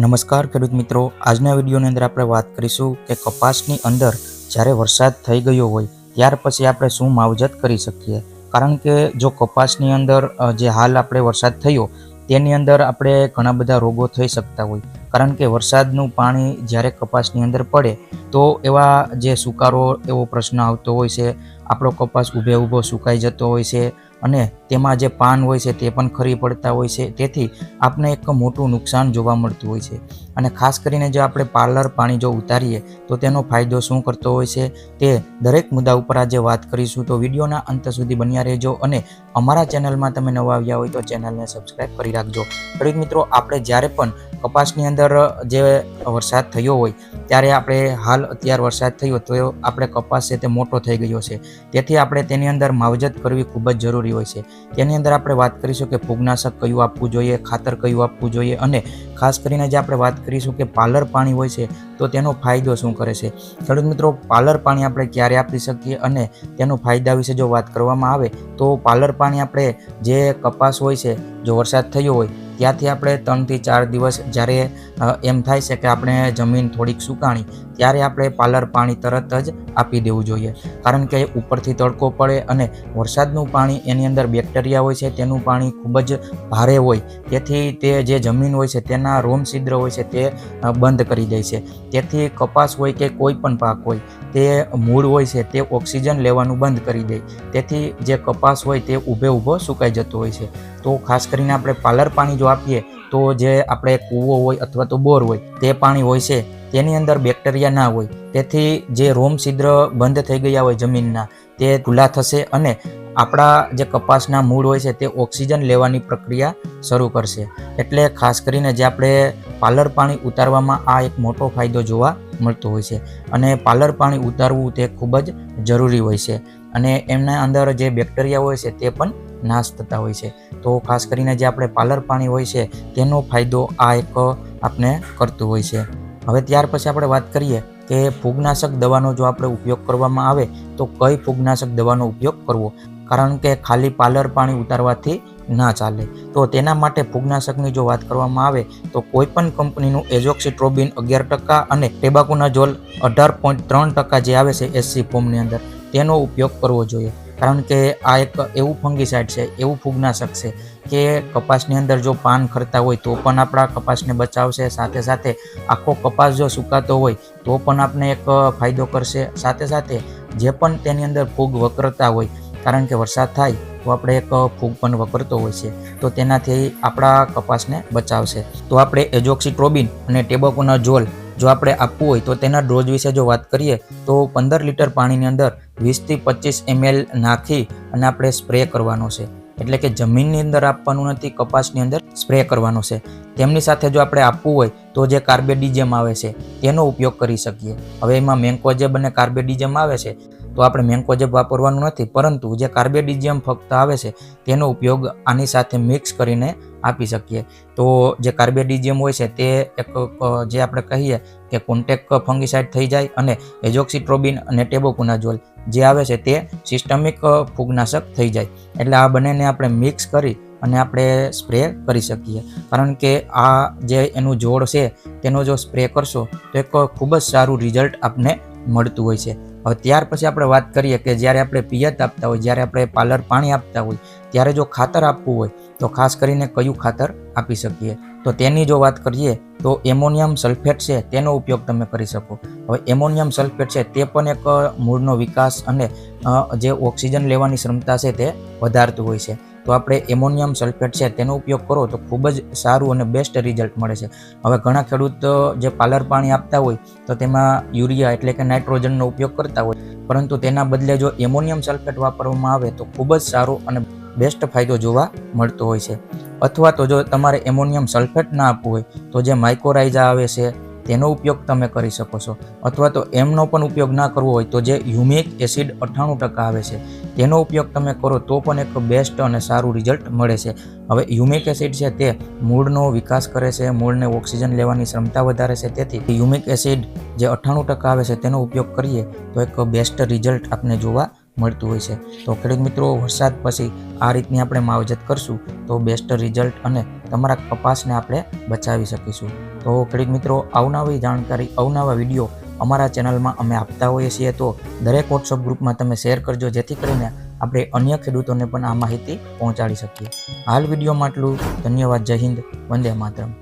નમસ્કાર ખેડૂત મિત્રો. આજના વિડીયોની અંદર આપણે વાત કરીશું કે કપાસની અંદર જ્યારે વરસાદ થઈ ગયો હોય, ત્યાર પછી આપણે શું માવજત કરી શકીએ? કારણ કે જો કપાસની અંદર જે હાલ આપણે વરસાદ થયો, તેની અંદર આપણે ઘણા બધા રોગો થઈ શકતા હોય. કારણ કે વરસાદનું પાણી જ્યારે કપાસની અંદર પડે, તો એવા જે સુકારો એવો પ્રશ્ન આવતો હોય છે. આપણો કપાસ ઊભે ઊભો સુકાઈ જતો હોય છે. અને તેમાં જે પાન હોય છે તે પણ ખરી પડતા હોય છે. તેથી આપને એક મોટું નુકસાન જોવા મળતું હોય છે. અને ખાસ કરીને જો આપણે પાર્લર પાણી જો ઉતારીએ, તો તેનો ફાયદો શું કરતો હોય છે તે દરેક મુદ્દા ઉપર આજે વાત કરીશું. તો વિડીયોના અંત સુધી બન્યા રહેજો અને અમારા ચેનલમાં તમે નવા આવ્યા હોય તો ચેનલને સબસ્ક્રાઈબ કરી રાખજો. ખેડૂત મિત્રો, આપણે જ્યારે પણ કપાસની અંદર, જે વરસાદ થયો હોય, ત્યારે આપણે હાલ અત્યારે વરસાદ થયો તો આપણે કપાસ છે તે મોટો થઈ ગયો છે. તેથી આપણે તેની અંદર માવજત કરવી ખૂબ જ જરૂરી હોય છે. તેની અંદર આપણે વાત કરીશું કે ફૂગનાશક કયું આપવું જોઈએ, ખાતર કયું આપવું જોઈએ અને ખાસ કરીને જે આપણે વાત કરીશું કે પાલર પાણી હોય છે, તો તેનો ફાયદો શું કરે છે. ખેડૂત મિત્રો, પાલર પાણી આપણે ક્યારે આપી શકીએ અને તેનો ફાયદા વિશે જો વાત કરવામાં આવે, તો પાલર પાણી આપણે જે કપાસ હોય છે જો વરસાદ થયો હોય ત્યાંથી આપણે ત્રણથી ચાર દિવસ જ્યારે એમ થાય છે કે આપણે જમીન થોડીક સુકાણી, ત્યારે આપણે પાલર પાણી તરત જ આપી દેવું જોઈએ. કારણ કે ઉપરથી તડકો પડે અને વરસાદનું પાણી એની અંદર બેક્ટેરિયા હોય છે, તેનું પાણી ખૂબ જ ભારે હોય. તેથી તે જે જમીન હોય છે, તેના રોમ છિદ્ર હોય છે, તે બંધ કરી દે છે. તેથી કપાસ હોય કે કોઈ પણ પાક હોય, તે મૂળ હોય છે, તે ઓક્સિજન લેવાનું બંધ કરી દે. તેથી જે કપાસ હોય, તે ઊભે ઊભો સુકાઈ જતો હોય છે. તો ખાસ કરીને આપણે પાલર પાણી જો આપીએ, તો જે આપણે કૂવો હોય અથવા તો બોર હોય, તે પાણી હોય છે, તેની અંદર બેક્ટેરિયા ના હોય, તેથી જે રોમ છિદ્ર બંધ થઈ ગયા હોય જમીનના, તે ખુલ્લા થશે અને આપણા જે કપાસના મૂળ હોય છે, તે ઓક્સિજન લેવાની પ્રક્રિયા શરૂ કરશે. એટલે ખાસ કરીને જે આપણે પાલર પાણી ઉતારવામાં આ એક મોટો ફાયદો જોવા મળતો હોય છે અને પાલર પાણી ઉતારવું તે ખૂબ જ જરૂરી હોય છે અને એમના અંદર જે બેક્ટેરિયા હોય છે તે પણ નાશ થતા હોય છે. તો ખાસ કરીને જે આપણે પાલર પાણી હોય છે તેનો ફાયદો આ એક આપણે કરતું હોય છે. હવે ત્યાર પછી આપણે વાત કરીએ કે ફૂગનાશક દવાનો જો આપણે ઉપયોગ કરવામાં આવે તો કઈ ફૂગનાશક દવાનો ઉપયોગ કરવો? કારણ કે ખાલી પાલર પાણી ઉતારવાથી ના ચાલે. તો તેના માટે ફૂગનાશકની જો વાત કરવામાં આવે, તો કોઈ પણ કંપનીનું એઝોક્સિટ્રોબિન અગિયાર ટકા અને ટેબાકુનાઝોલ અઢાર પોઈન્ટ ત્રણ ટકા જે આવે છે એસસી ફોર્મની અંદર, તેનો ઉપયોગ કરવો જોઈએ. કારણ કે આ એક એવું ફંગીસાઇડ છે, એવું ફૂગનાશક છે કે કપાસની અંદર જો પાન ખરતા હોય તો પણ આપણા કપાસને બચાવશે, સાથે સાથે આખો કપાસ જો સુકાતો હોય તો પણ આપને એક ફાયદો કરશે. સાથે સાથે જે પણ તેની અંદર ફૂગ વકરતા હોય, કારણ કે વરસાદ થાય આપણે એક ફૂગ પણ વપરતો હોય છે, તો તેનાથી આપણા કપાસને બચાવશે. તો આપણે એજોક્સિટ્રોબિન અને ટેબકોના જોલ જો આપણે આપવું હોય, તો તેના ડોઝ વિશે જો વાત કરીએ, તો પંદર લીટર પાણીની અંદર વીસથી પચીસ એમએલ નાખી અને આપણે સ્પ્રે કરવાનો છે. એટલે કે જમીનની અંદર આપવાનું નથી, કપાસની અંદર સ્પ્રે કરવાનો છે. તેમની સાથે જો આપણે આપવું હોય, તો જે કાર્બેડિજમ આવે છે, તેનો ઉપયોગ કરી શકીએ. હવે એમાં મેન્કોજેબ અને કાર્બેડિજમ આવે છે તો આપણે મેન્કોજેબ વાપરવાનું નથી, પરંતુ જે કાર્બેડિજિયમ ફક્ત આવે છે, તેનો ઉપયોગ આની સાથે મિક્સ કરીને આપી શકીએ. તો જે કાર્બેડિજિયમ હોય છે, તે એક જે આપણે કહીએ કે કોન્ટેક ફંગીસાઇડ થઈ જાય અને એજોક્સિટ્રોબિન અને ટેબોકુનાઝોલ જે આવે છે, તે સિસ્ટમિક ફૂગનાશક થઈ જાય. એટલે આ બંનેને આપણે મિક્સ કરી અને આપણે સ્પ્રે કરી શકીએ. કારણ કે આ જે એનું જોડ છે, તેનો જો સ્પ્રે કરશો, તો એક ખૂબ જ સારું રિઝલ્ટ આપને મળતું હોય છે. હવે ત્યાર પછી આપણે વાત કરીએ કે જ્યારે આપણે પિયત આપતા હોય, જ્યારે આપણે પાલર પાણી આપતા હોય, ત્યારે જો ખાતર આપવું હોય, તો ખાસ કરીને કયું ખાતર આપી શકીએ? તો તેની જો વાત કરીએ, તો એમોનિયમ સલ્ફેટ છે, તેનો ઉપયોગ તમે કરી શકો. હવે એમોનિયમ સલ્ફેટ છે, તે પણ એક મૂળનો વિકાસ અને જે ઓક્સિજન લેવાની ક્ષમતા છે તે વધારતું હોય છે. તો આપણે એમોનિયમ સલ્ફેટ છે તેનો ઉપયોગ કરો તો ખૂબ જ સારું અને બેસ્ટ રિઝલ્ટ મળે છે. હવે ઘણા ખેડૂત જે પાલર પાણી આપતા હોય તો તેમાં યુરિયા એટલે કે નાઇટ્રોજનનો ઉપયોગ કરતા હોય. પરંતુ તેના બદલે જો એમોનિયમ સલ્ફેટ વાપરવામાં આવે તો ખૂબ જ સારો અને બેસ્ટ ફાયદો જોવા મળતો હોય છે. અથવા તો જો તમારે એમોનિયમ સલ્ફેટ ના આપવું હોય તો જે માઇકોરાઇઝા આવે છે તેનો ઉપયોગ તમે કરી શકો છો. અથવા તો એમનો પણ ઉપયોગ ના કરવો હોય તો જે હ્યુમિક એસિડ અઠ્ઠાણું ટકા આવે છે. તેનો ઉપયોગ તમે કરો તો પણ એક બેસ્ટ અને સારું રિઝલ્ટ મળે છે. હવે હ્યુમિક એસિડ છે તે મૂળનો વિકાસ કરે છે, મૂળને ઓક્સિજન લેવાની ક્ષમતા વધારે છે. તેથી હ્યુમિક એસિડ જે અઠ્ઠાણું ટકા આવે છે તેનો ઉપયોગ કરીએ તો એક બેસ્ટ રિઝલ્ટ આપને જોવા મળતું હોય છે. તો ખેડૂત મિત્રો, વરસાદ પછી આ રીતની આપણે માવજત કરશું તો બેસ્ટ રિઝલ્ટ અને તમારા કપાસને આપણે બચાવી શકીશું. તો ખેડૂત મિત્રો અવનવી જાણકારી અવનવા વીડિયો અમારા ચેનલમાં અમે આપતા હોઈએ છીએ, તો દરેક વોટ્સઅપ ગ્રુપમાં તમે શેર કરજો, જેથી કરીને આપણે અન્ય ખેડૂતોને પણ આ માહિતી પહોંચાડી શકીએ. હાલ વિડીયોમાં આટલું. ધન્યવાદ. જય હિન્દ. વંદે માતરમ.